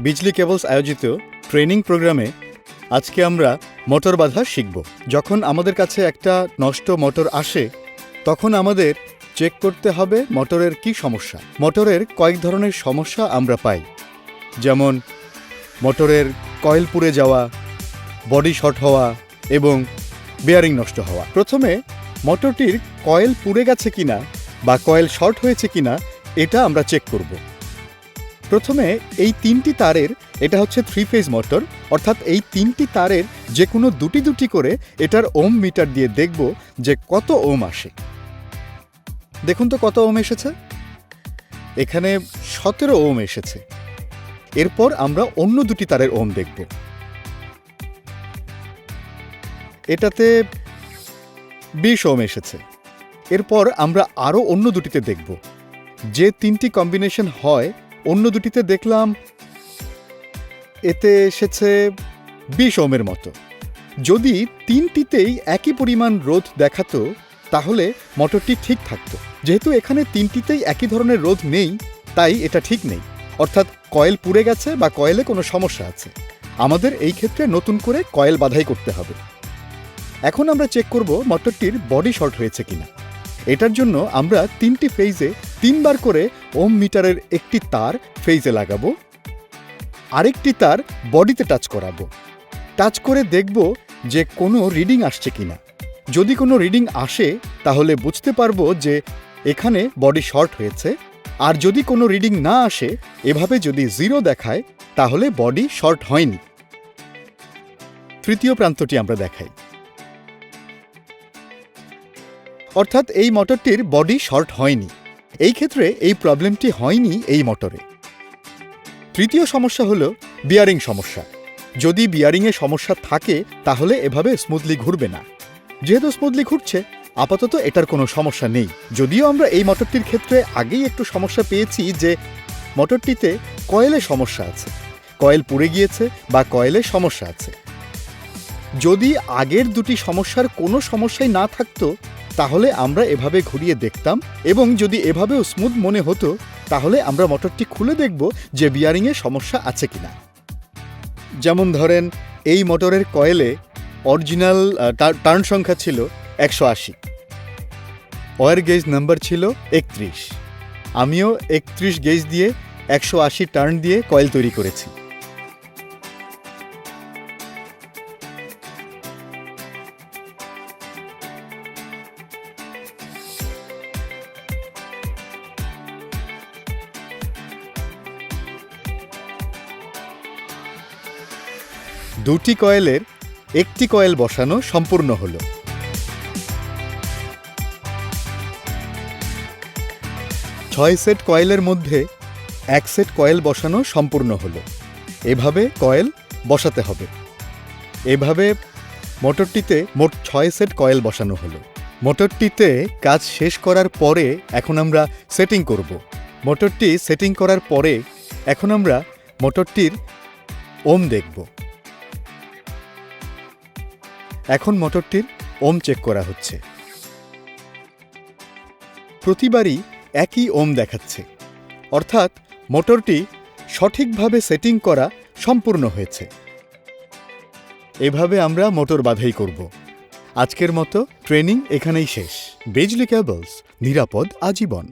বিজলি cables আয়োজিত training প্রোগ্রামে আজকে আমরা মোটর বাঁধা শিখব। যখন আমাদের কাছে একটা নষ্ট মোটর আসে, তখন আমাদের চেক করতে হবে মোটরের কি সমস্যা। মোটরের কয়েক ধরনের সমস্যা আমরা পাই। যেমন মোটরের কয়েল পুড়ে যাওয়া, বডি শর্ট হওয়া এবং বেয়ারিং নষ্ট হওয়া। প্রথমে মোটরটির কয়েল পুড়ে গেছে কিনা বা কয়েল শর্ট হয়েছে কিনা, এটা আমরা চেক করব। প্রথমে এই তিনটি তারের, এটা হচ্ছে থ্রি ফেজ মোটর অর্থাৎ এই তিনটি তারের যে কোনো দুটি দুটি করে এটার ওম মিটার দিয়ে দেখব যে কত ওম আসে। দেখুন তো কত ওম এসেছে। এখানে সতেরো ওম এসেছে। এরপর আমরা অন্য দুটি তারের ওম দেখব। এটাতে বিশ ওম এসেছে। এরপর আমরা আরও অন্য দুটিতে দেখব। যে তিনটি কম্বিনেশন হয় অন্য দুটিতে দেখলাম এতে এসেছে বিশ ওমের মতো। যদি তিনটিতেই একই পরিমাণ রোধ দেখাতো, তাহলে মোটরটি ঠিক থাকতো। যেহেতু এখানে তিনটিতেই একই ধরনের রোধ নেই, তাই এটা ঠিক নেই। অর্থাৎ কয়েল পুড়ে গেছে বা কয়েলে কোনো সমস্যা আছে। আমাদের এই ক্ষেত্রে নতুন করে কয়েল বাধাই করতে হবে। এখন আমরা চেক করব মোটরটির বডি শর্ট হয়েছে কিনা। এটার জন্য আমরা তিনটি ফেইজে তিনবার করে ওম মিটারের একটি তার ফেজে লাগাবো। আরেকটি তার বডিতে টাচ করাবো। টাচ করে দেখব যে কোনো রিডিং আসছে কিনা। যদি কোনো রিডিং আসে, তাহলে বুঝতে পারব যে এখানে বডি শর্ট হয়েছে। আর যদি কোনো রিডিং না আসে, এভাবে যদি জিরো দেখায়, তাহলে বডি শর্ট হয়নি। তৃতীয় প্রান্তটি আমরা দেখাই। অর্থাৎ এই মোটরটির বডি শর্ট হয়নি। এই ক্ষেত্রে এই প্রবলেমটি হয়নি এই মোটরে। তৃতীয় সমস্যা হল বিয়ারিং সমস্যা। যদি বিয়ারিংয়ে সমস্যা থাকে, তাহলে এভাবে স্মুথলি ঘুরবে না। যেহেতু স্মুথলি ঘুরছে, আপাতত এটার কোনো সমস্যা নেই। যদিও আমরা এই মোটরটির ক্ষেত্রে আগেই একটু সমস্যা পেয়েছি যে মোটরটিতে কয়েলে সমস্যা আছে। কয়েল পুড়ে গিয়েছে বা কয়েলে সমস্যা আছে। যদি আগের দুটি সমস্যার কোনো সমস্যাই না থাকতো তাহলে আমরা এভাবে ঘুরিয়ে দেখতাম এবং যদি এভাবেও স্মুথ মনে হতো, তাহলে আমরা মোটরটি খুলে দেখব যে বিয়ারিংয়ে সমস্যা আছে কিনা। যেমন ধরেন, এই মোটরের কয়েলে অরিজিনাল টার্ন সংখ্যা ছিল একশো আশি। ওয়ার গেজ নাম্বার ছিল একত্রিশ। আমিও একত্রিশ গেজ দিয়ে একশো আশি টার্ন দিয়ে কয়েল তৈরি করেছি। দুটি কয়েলের একটি কয়েল বসানো সম্পূর্ণ হলো। ছয় সেট কয়েলের মধ্যে এক সেট কয়েল বসানো সম্পূর্ণ হলো। এভাবে কয়েল বসাতে হবে। এভাবে মোটরটিতে মোট ছয় সেট কয়েল বসানো হলো। মোটরটিতে কাজ শেষ করার পরে এখন আমরা সেটিং করব। মোটরটি সেটিং করার পরে এখন আমরা মোটরটির ওম দেখব। এখন মোটরটির ওম চেক করা হচ্ছে। প্রতিবারই একই ওম দেখাচ্ছে। অর্থাৎ মোটরটি সঠিকভাবে সেটিং করা সম্পূর্ণ হয়েছে। এভাবে আমরা মোটর বাধাই করব। আজকের মতো ট্রেনিং এখানেই শেষ। বিজলি ক্যাবলস নিরাপদ আজীবন।